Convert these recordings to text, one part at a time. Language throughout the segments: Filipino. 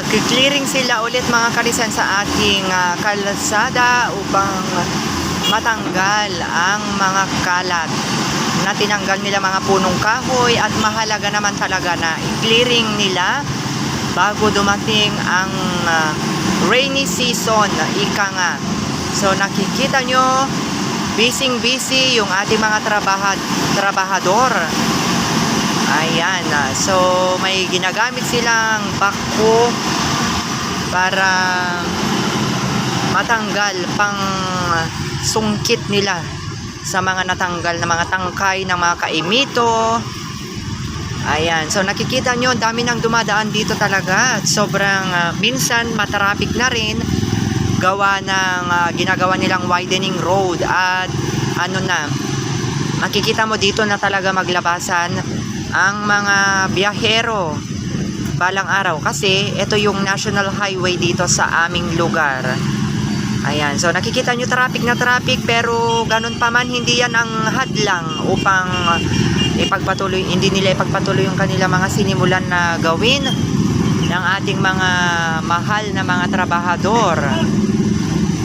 Nag-clearing sila ulit mga kalisan sa ating ah, kalsada upang matanggal ang mga kalat na tinanggal nila mga punong kahoy at mahalaga naman talaga na i-clearing nila bago dumating ang ah, rainy season, ika nga. So nakikita nyo, busy-busy yung ating mga trabahad, trabahador. Ayan, ah, so may ginagamit silang bakko para matanggal pang sungkit nila sa mga natanggal na mga tangkay ng mga kaimito. Ayan, so nakikita nyo, dami nang dumadaan dito talaga. At Sobrang ah, minsan matraffic na rin gawa ng ah, ginagawa nilang widening road at ano na, makikita mo dito na talaga maglabasan ang mga biyahero balang araw kasi ito yung national highway dito sa aming lugar. Ayan, so nakikita nyo traffic na traffic pero ganun pa man hindi yan ang hadlang upang ipagpatuloy, hindi nila ipagpatuloy yung kanila mga sinimulan na gawin ng ating mga mahal na mga trabahador.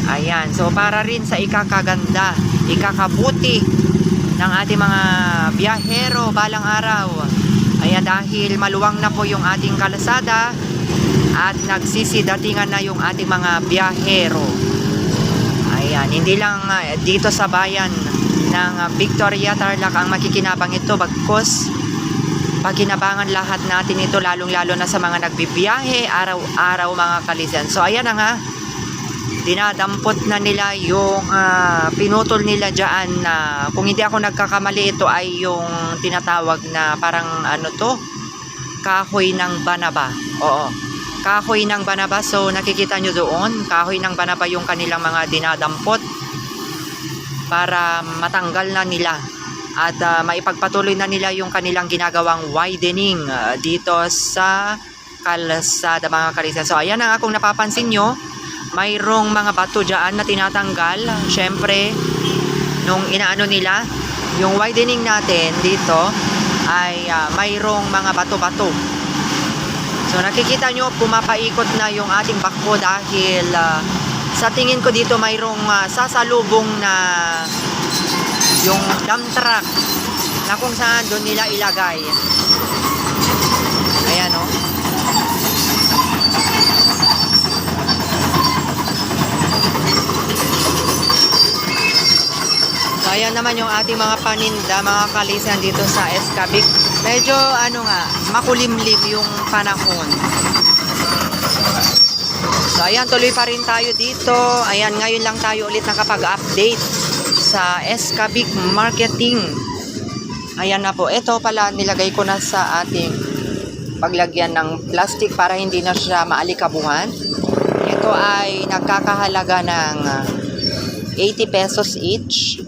Ayan, so para rin sa ikakaganda, ikakabuti ng ating mga biyahero balang araw. Ayan, dahil maluwang na po yung ating kalsada at nagsisidatingan na yung ating mga biyahero. Ayan, hindi lang ah, dito sa bayan ng Victoria Tarlac ang makikinabang ito bagkos pagkinabangan lahat natin ito lalong-lalo na sa mga nagbibiyahe araw-araw mga kalisan. So ayan na nga, dinadampot na nila yung ah, pinutol nila dyan na kung hindi ako nagkakamali ito ay yung tinatawag na parang ano to? Kahoy ng banaba. Oo. Kahoy ng banaba. So nakikita nyo doon kahoy ng banaba yung kanilang mga dinadampot para matanggal na nila at ah, maipagpatuloy na nila yung kanilang ginagawang widening ah, dito sa kalsada mga kalisan. So ayan ang akong napapansin nyo, mayroong mga bato dyan na tinatanggal. Syempre, nung inaano nila, yung widening natin dito ay ah, mayroong mga bato-bato. So nakikita nyo, pumapaikot na yung ating bakbo dahil ah, sa tingin ko dito mayroong ah, sasalubong na yung dump truck na kung saan doon nila ilagay. Ayan o. So, ayan naman yung ating mga paninda, mga kalisan dito sa Escabic. Medyo, ano nga, makulimlim yung panahon. So, ayan, tuloy pa rin tayo dito. Ayan, ngayon lang tayo ulit nakapag-update sa Escabic Marketing. Ayan na po. Ito pala, nilagay ko na sa ating paglagyan ng plastic para hindi na siya maalikabuhan. Ito ay nagkakahalaga ng ah, 80 pesos each.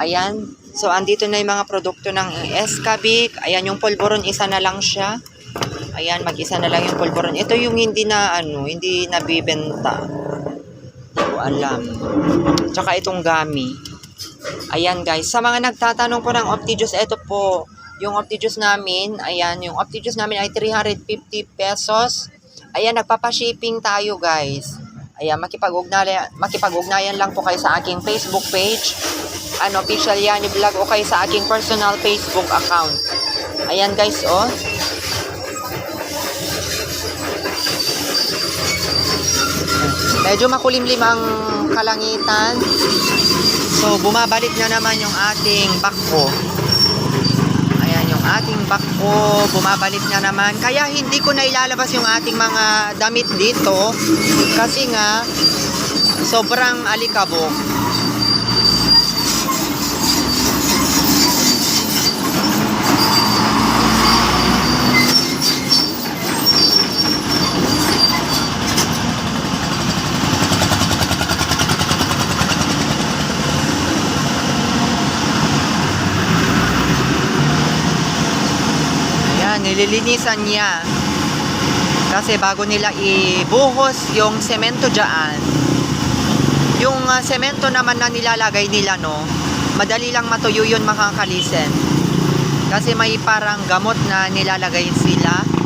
Ayan. So, andito na yung mga produkto ng Escabic. Ayan, yung polvoron, isa na lang siya. Ayan, mag-isa na lang yung polvoron. Ito yung hindi na, ano, hindi nabibenta. Hindi ko alam. Tsaka itong gami. Ayan, guys. Sa mga nagtatanong po ng Optijuice, ito po, yung Optijuice namin, ayan, yung Optijuice namin ay 350 pesos. Ayan, nagpapa-shipping tayo, guys. Ayan, makipag-ugnayan, makipag-ugnayan lang po kayo sa aking Facebook page ano, official Yani Vlog o kaya sa aking personal Facebook account. Ayan guys, oh. Medyo makulimlim ang kalangitan. So, bumabalik na naman yung ating bakko. Ayan, yung ating bakko, bumabalik na naman. Kaya hindi ko na ilalabas yung ating mga damit dito. Kasi nga, sobrang alikabok. Ayan, nililinisan niya. Kasi bago nila ibuhos yung semento dyan, yung ah, semento naman na nilalagay nila, no, madali lang matuyo yun mga kalisen. Kasi may parang gamot na nilalagay sila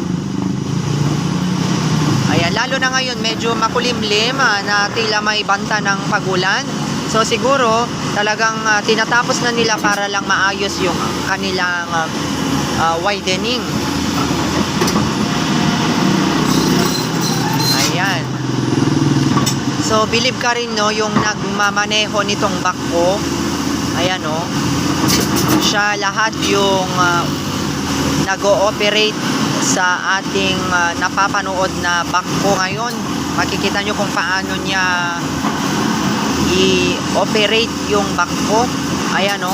lalo na ngayon medyo makulimlim ah, na tila may banta ng pagulan. So siguro talagang ah, tinatapos na nila para lang maayos yung kanilang ah, widening. Ayan. So believe ka rin no yung nagmamaneho nitong bakko. Ayan no. Siya lahat yung ah, nag-ooperate sa ating ah, napapanood na bakko ngayon. Makikita nyo kung paano niya i-operate yung bakko. Ayan o.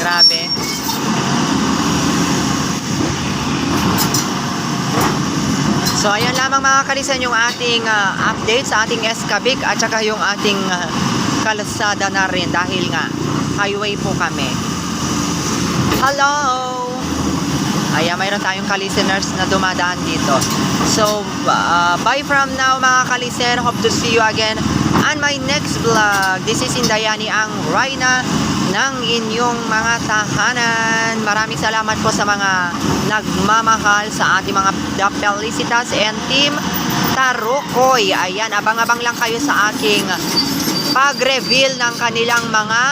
Grabe. So ayan lamang mga kalisan yung ating ah, update sa ating Escabik at saka yung ating ah, kalsada na rin dahil nga highway po kami. Hello! Ayan, mayroon tayong kalisteners na dumadaan dito. So, uh, bye from now mga kalisen. Hope to see you again on my next vlog. This is Indayani ang Raina ng inyong mga tahanan. Maraming salamat po sa mga nagmamahal sa ating mga The Felicitas and Team Tarukoy. Ayan, abang-abang lang kayo sa aking pag-reveal ng kanilang mga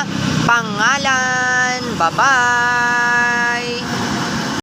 pangalan. Bye-bye!